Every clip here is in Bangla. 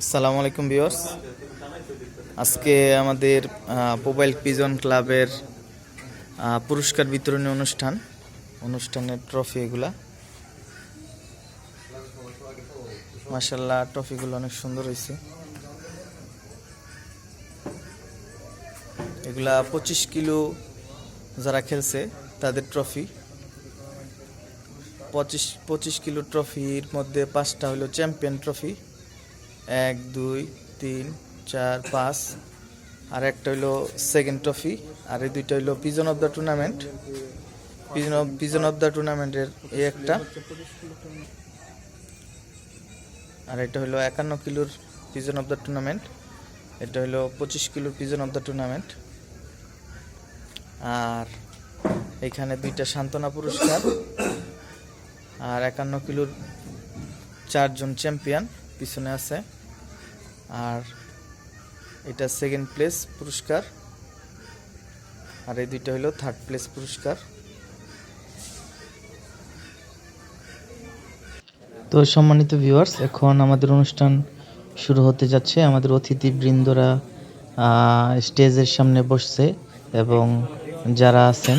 আসসালামু আলাইকুম বিয়র্স আজকে আমাদের মোবাইল পিজন ক্লাবের পুরস্কার বিতরণী অনুষ্ঠান, অনুষ্ঠানের ট্রফি এগুলা। মাসাল্লাহ ট্রফিগুলো অনেক সুন্দর হয়েছে। এগুলা পঁচিশ কিলো যারা খেলছে, তাদের ট্রফি পঁচিশ পঁচিশ কিলো ট্রফির মধ্যে পাঁচটা হলো চ্যাম্পিয়ন ট্রফি। এক, দুই, তিন, চার, পাঁচ। আর একটা হইল সেকেন্ড ট্রফি। আর এই দুইটা হইল pigeon of the tournament pigeon of pigeon of the টুর্নামেন্টের এই একটা। আর এটা হলো একান্ন কিলোর পিজন অফ দ্য টুর্নামেন্ট এটা হলো পঁচিশ কিলোর পিজন অফ দ্য টুর্নামেন্ট আর এখানে দুইটা সান্ত্বনা পুরস্কার। আর একান্ন কিলোর চারজন চ্যাম্পিয়ন পিছনে আছে। আর এটা সেকেন্ড প্লেস পুরস্কার। আর এই দুইটা হলো থার্ড প্লেস পুরস্কার। তো সম্মানিত ভিউয়ার্স এখন আমাদের অনুষ্ঠান শুরু হতে যাচ্ছে। আমাদের অতিথি বৃন্দরা স্টেজের সামনে বসছে এবং যারা আছেন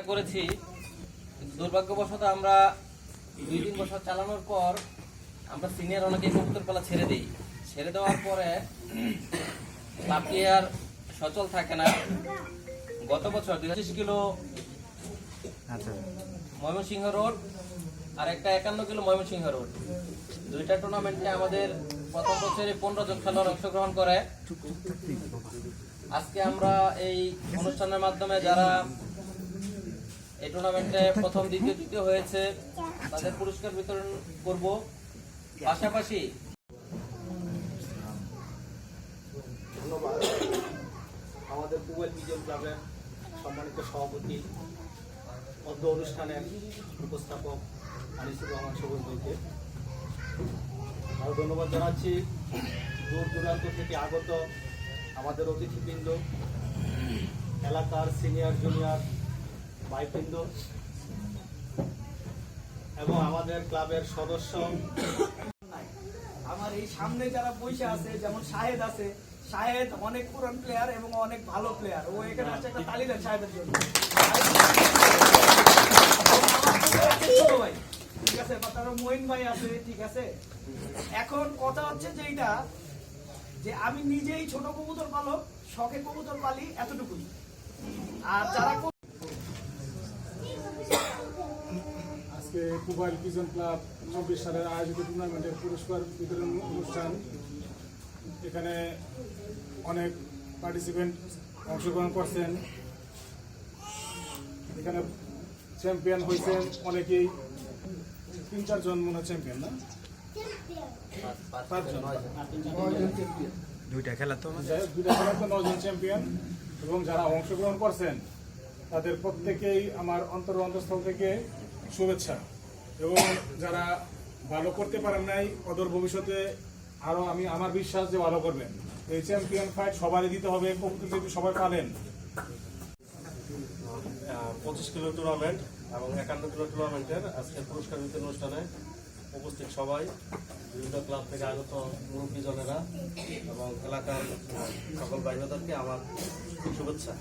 চেষ্টা করেছি। দুর্ভাগ্যবশত আমরা দুই তিন বছর চালানোর পর আমরা সিনিয়র অনেকে কবুতর পালা ছেড়ে দিই। ছেড়ে দেওয়ার পরে ক্লাবটি আর সচল থাকে না। গত বছর দুই কিলো আচ্ছা। ময়মনসিংহ রোড আর একটা একান্ন কিলো ময়মনসিংহ রোড। দুইটা টুর্নামেন্টে আমাদের প্রথম বছরে পনেরো জন খেলোয়াড় অংশগ্রহণ করে। আজকে আমরা এই অনুষ্ঠানের মাধ্যমে যারা এই টুর্নামেন্টে প্রথম, দ্বিতীয়, তৃতীয় হয়েছে। তাদের পুরস্কার বিতরণ করব। পাশাপাশি ধন্যবাদ। আমাদের পুবেল বিজন ক্লাবের সম্মানিত সভাপতি অর্ধ অনুষ্ঠানের উপস্থাপক আনিসুর রহমান সবুজ ভাইকে। আরও ধন্যবাদ জানাচ্ছি। দূর দূরান্ত থেকে আগত আমাদের অতিথিবৃন্দ, এলাকার সিনিয়র, জুনিয়র ভাইবৃন্দ এবং আমাদের ক্লাবের সদস্য। আমার এই সামনে যারা বসে আছে, যেমন শাহেদ আছে, শাহেদ অনেক পুরান প্লেয়ার এবং অনেক ভালো প্লেয়ার ও এখানে আছে একটা তালি দেন শাহেদের জন্য। ঠিক আছে বা মঈন ভাই আছে, ঠিক আছে? এখন কথা হচ্ছে যে এইটা, যে আমি নিজেই ছোট কবুতর পালক, শখে কবুতর পালি এতটুকুই। আর যারা আজকে মোবাইল পিজন ক্লাব চব্বিশ সালের আয়োজিত টুর্নামেন্টের পুরস্কার বিতরণ অনুষ্ঠান। এখানে অনেক পার্টিসিপেন্ট অংশগ্রহণ করছেন। এখানে চ্যাম্পিয়ন হয়েছেন অনেকেই। তিন চারজন মনে হয় চ্যাম্পিয়ন না? পাঁচজন দুইটা খেলা তো দুইটা খেলাতে নজন চ্যাম্পিয়ন এবং যারা অংশগ্রহণ করছেন তাদের প্রত্যেকেই আমার অন্তর অন্তঃস্থল থেকে শুভেচ্ছা। এবং যারা ভালো করতে পারেন নাই, অদূর ভবিষ্যতে আরও আমি, আমার বিশ্বাস যে ভালো করবেন। এই চ্যাম্পিয়ন ফাইট সবারই দিতে হবে যদি সবাই পারেন। পঁচিশ কিলো টুর্নামেন্ট এবং একান্ন কিলো টুর্নামেন্টের আজকে পুরস্কার বিতরণ অনুষ্ঠানে উপস্থিত সবাই, বিভিন্ন ক্লাব থেকে আগত মুরব্বীজনেরা এবং এলাকার সকল ভাইবাদেরকে আমার শুভেচ্ছা।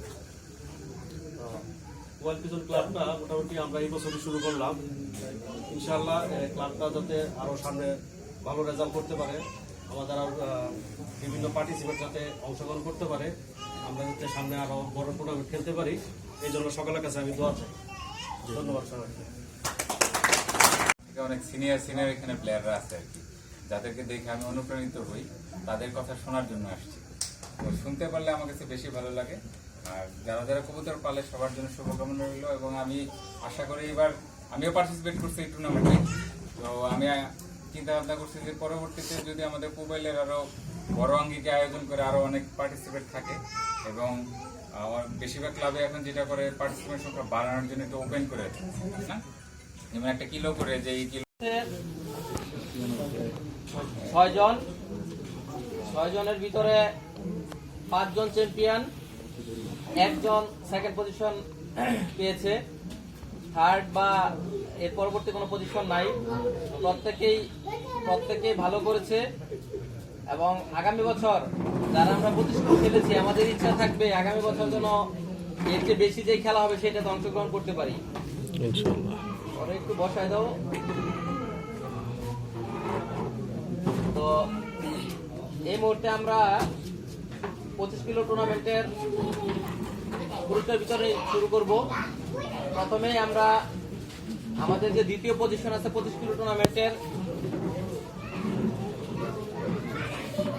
ওয়ার্ল্ড পিজন ক্লাবটা মোটামুটি আমরা এই বছরই শুরু করলাম। ইনশাআল্লাহ ক্লাবটা যাতে আরও সামনে ভালো রেজাল্ট করতে পারে আমাদের আহ, বিভিন্ন পার্টিসিপেট যাতে অংশগ্রহণ করতে পারে আমরা যাতে সামনে আরও বড় টুর্নামেন্ট খেলতে পারি এই জন্য সকলের কাছে আমি দোয়া চাই। ধন্যবাদ সবাইকে। অনেক সিনিয়র সিনিয়র এখানে প্লেয়াররা আছে আর কি। যাদেরকে দেখে আমি অনুপ্রাণিত হই তাদের কথা শোনার জন্য আসছি। তো শুনতে পারলে আমার কাছে বেশি ভালো লাগে। আর যারা যারা কবুতর পালে সবার জন্য শুভকামনা রইল এবং আমি আশা করি এবার আমিও পার্টিসিপেট করছি এই টুর্নামেন্টে তো আমি চিন্তা ভাবনা করছি যে পরবর্তীতে যদি আমাদের মোবাইলের আরও বড় আঙ্গিকে আয়োজন করে আরও অনেক পার্টিসিপেট থাকে এবং আমার বেশিরভাগ ক্লাবে এখন যেটা করে পার্টিসিপেন্ট সংখ্যা বাড়ানোর জন্য একটু ওপেন করে না? যেমন একটা কিলো করে, যে এই কিলো ছয় জন ছয় জনের ভিতরে পাঁচজন চ্যাম্পিয়ন একজন সেকেন্ড পজিশন পেয়েছে। থার্ড বা এর পরবর্তী কোনো পজিশন নাই। প্রত্যেকেই প্রত্যেকেই ভালো করেছে। এবং আগামী বছর যারা আমরা প্রতিষ্ঠান খেলেছি আমাদের ইচ্ছা থাকবে আগামী বছর যেন এর চেয়ে বেশি যে খেলা হবে সেটাতে অংশগ্রহণ করতে পারি। পরে একটু বসায় দাও। তো এই মুহূর্তে আমরা পঁচিশ কিলো টুর্নামেন্টের পুরস্কার বিতরণ শুরু করব। প্রথমেই আমরা আমাদের যে দ্বিতীয় পজিশন আছে পঁচিশ কিলো টুর্নামেন্টের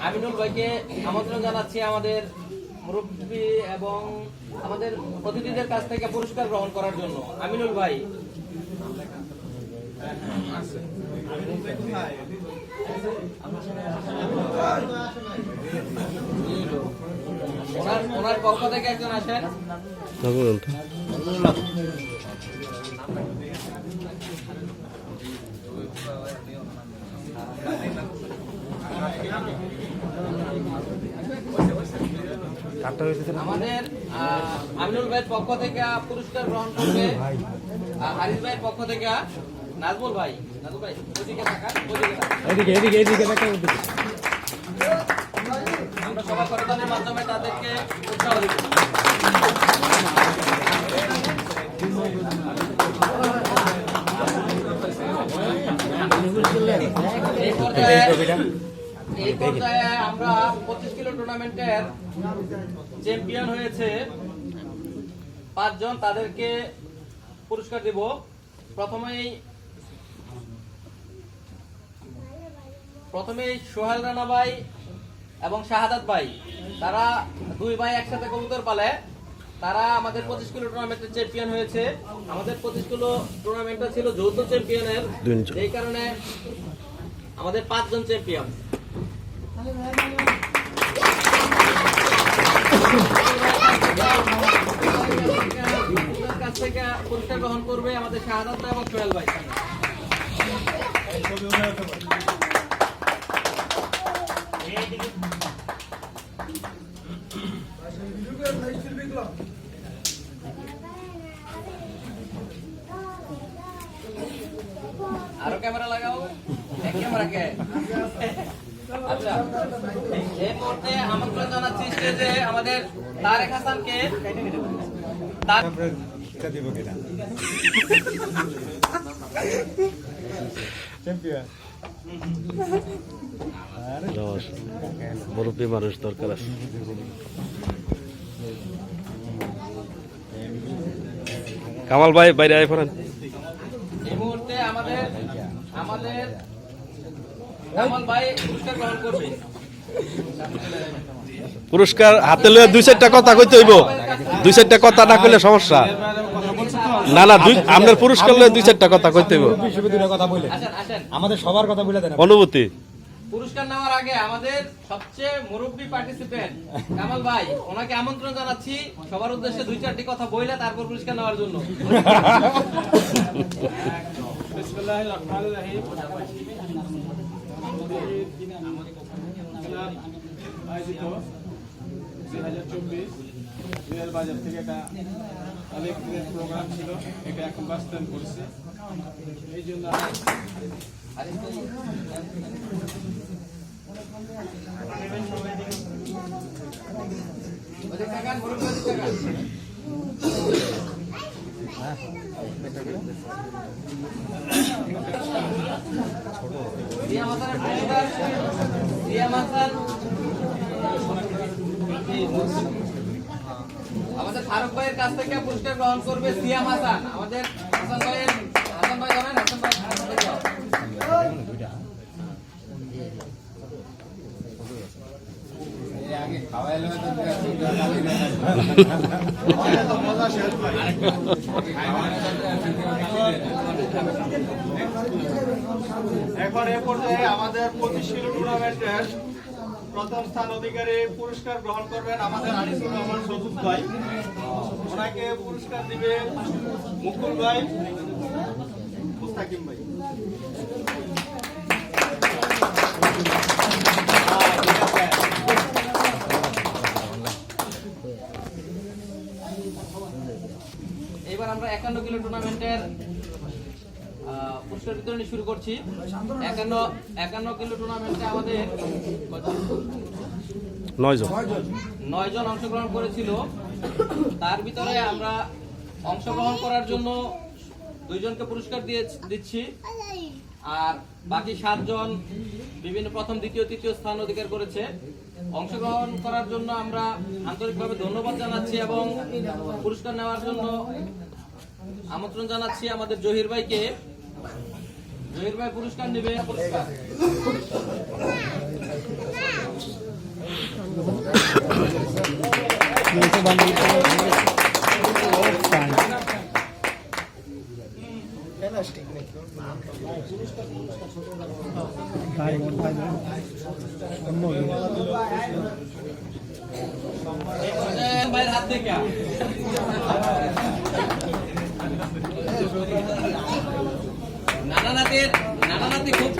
আমিনুল ভাইকে আমন্ত্রণ জানাচ্ছি আমাদের মুরব্বী এবং আমাদের অতিথিদের কাছ থেকে পুরস্কার গ্রহণ করার জন্য। আমিনুল ভাই। ওনার পক্ষ থেকে একজন আমাদের আমিনুল ভাইয়ের পক্ষ থেকে পুরস্কার গ্রহণ করবে হারিস ভাইয়ের পক্ষ থেকে নাজমুল ভাই। নাজমুল ভাই এদিকে এদিকে এদিকে দেখো সভা মাধ্যমে তাদেরকে উৎসাহ দিব এই পর্যায়ে এই পর্যায়ে আমরা পঁচিশ কিলো টুর্নামেন্টের চ্যাম্পিয়ন হয়েছে পাঁচজন তাদেরকে পুরস্কার দিব। প্রথমেই প্রথমেই সোহেল রানা ভাই এবং শাহাদাত ভাই তারা দুই ভাই একসাথে কবুতর পালে। তারা আমাদের পঁচিশ কিলো টুর্নামেন্টের চ্যাম্পিয়ন হয়েছে। আমাদের পঁচিশ কিলো টুর্নামেন্টটা ছিল যৌথ চ্যাম্পিয়নের এই কারণে আমাদের পাঁচজন চ্যাম্পিয়ন কাছ থেকে পুরস্কার গ্রহণ করবে আমাদের শাহাদাত এবং সোহেল ভাই। আরও ক্যামেরা লাগাও। এক ক্যামেরা কে আচ্ছা এই মুহূর্তে আমন্ত্রণ জানাচ্ছি স্টেজে আমাদের তারেক হাসানকে। তার মুরব্বী মানুষ দরকার আছে। কামাল ভাই, বাইরে আয় পড়েন আমাদের কামাল ভাই পুরস্কার গ্রহণ করবে। পুরস্কার হাতে লয়ে দুই চারটা কথা কইতে হইব। দুই চারটা কথা না কইলে সমস্যা। না না দুই আপনার পুরস্কার লয়ে দুই চারটা কথা কইতে হইব। কথা বলে আমাদের সবার কথা বলে দেন। অনুভূতি? পুরস্কার নেওয়ার আগে আমাদের সবচেয়ে মুরব্বী পার্টিসিপেন্ট কামাল ভাই ওনাকে আমন্ত্রণ জানাচ্ছি সবার উদ্দেশ্যে দুই চারটি কথা বইলে তারপর পুরস্কার নেওয়ার জন্য। বিসমুল্লাহির রহমানির রহিম। আমাদের ক্লাব আয়োজিত দুই হাজার চব্বিশ বিয়ের বাজার থেকে একটা অনেক প্রোগ্রাম ছিল, এটা এখন বাস্তবায়ন করছে। এই জন্য রিয়া আমাদের ফারুক ভাইয়ের কাছ থেকে পুরস্কার গ্রহণ করবে সিয়াম হাসান আমাদের হাসান ভাইয়ের হাসান ভাই জানেন? হাসান ভাই আগে খাওয়াইলে এখন এ পর্যায়ে আমাদের পঁচিশ কিলো টুর্নামেন্টের প্রথম স্থান অধিকারী পুরস্কার গ্রহণ করবেন আমাদের আনিসুর রহমান সবুজ ভাই। ওনাকে পুরস্কার দিবে মুকুল ভাই, মুস্তাকিম ভাই। এবার আমরা একান্ন কিলো টুর্নামেন্টের পুরস্কার বিতরণী শুরু করছি। একান্ন একান্ন কিলো টুর্নামেন্টে আমাদের নয় জন। নয় জন অংশগ্রহণ করেছিল। তার ভিতরে আমরা অংশগ্রহণ করার জন্য দুইজনকে পুরস্কার দিয়ে দিচ্ছি। আর বাকি সাতজন বিভিন্ন প্রথম দ্বিতীয় তৃতীয় স্থান অধিকার করেছে। অংশগ্রহণ করার জন্য আমরা আন্তরিকভাবে ধন্যবাদ জানাচ্ছি এবং পুরস্কার নেওয়ার জন্য আমন্ত্রণ জানাচ্ছি আমাদের জহির ভাইকে। জহির ভাই পুরস্কার নেবে? ভাইয়ের হাত নানা নাতির নানা নাতি খুব কমে আমাদের আমরা সবাই আছি সাথে আসার জন্য সাহেব ক্লাবের সন্তান আছি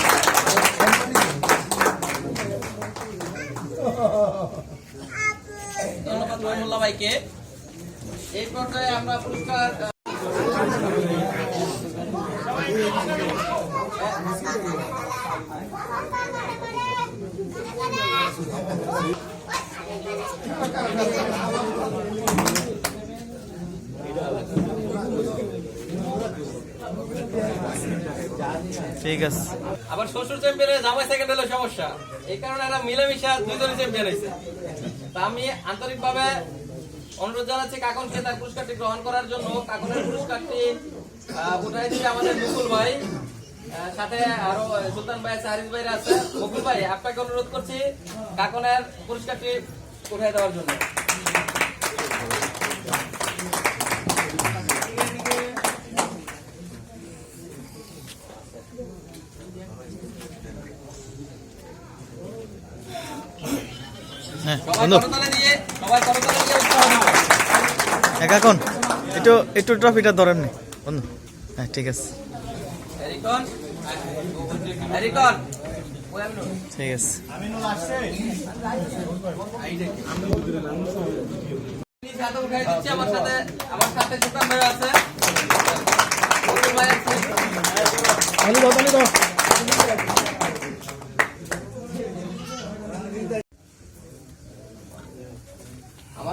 রহিমুল্লাহ এই পর্যায়ে আমরা পুরস্কার ঠিক আছে। আবার শ্বশুর চ্যাম্পিয়নে জামাই সেকেন্ড হলে সমস্যা। এই কারণে এরা মিলেমিশা দুইজনই চ্যাম্পিয়ন হয়েছে তা আমি আন্তরিকভাবে অনুরোধ জানাচ্ছি কাকনকে তার পুরস্কারটি গ্রহণ করার জন্য। কাকনের পুরস্কারটি উঠাই দিবে আমাদের মুকুল ভাই। সাথে আরও সুলতান ভাই আছে হারিস ভাইরা আছে। মুকুল ভাই আপনাকে অনুরোধ করছি কাকনের পুরস্কারটি উঠাই দেওয়ার জন্য। হ্যাঁ সবাই করতালে দিয়ে সবাই করতালে একা কোন একটু একটু ট্রফিটা ধরেন নি। বন্ধু হ্যাঁ ঠিক আছে। ঠিক আছে। আমার সাথে আমার সাথে আছে। ভাই আছে।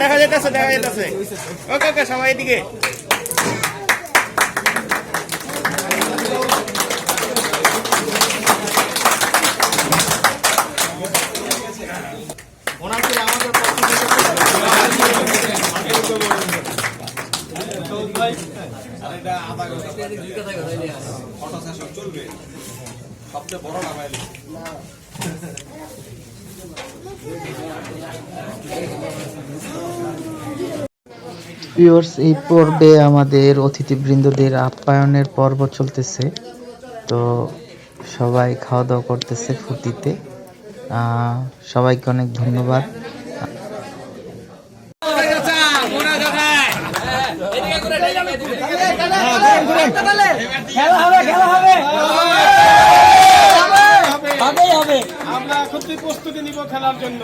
দেখা যেতেছে দেখা যেতেছে ওকে ওকে সবাই এদিকে ওনাকে আমাদের পক্ষ থেকে সৌদ ভাই আর এটা আধা ঘণ্টা চলবে এই পর্বে আমাদের অতিথিবৃন্দদের আপ্যায়নের পর্ব চলতেছে। তো সবাই খাওয়া দাওয়া করতেছে ফুর্তিতে। সবাইকে অনেক ধন্যবাদ খেলা হবে খেলা হবে হবেই হবে আমরা এখন প্রস্তুতি নিব খেলার জন্য।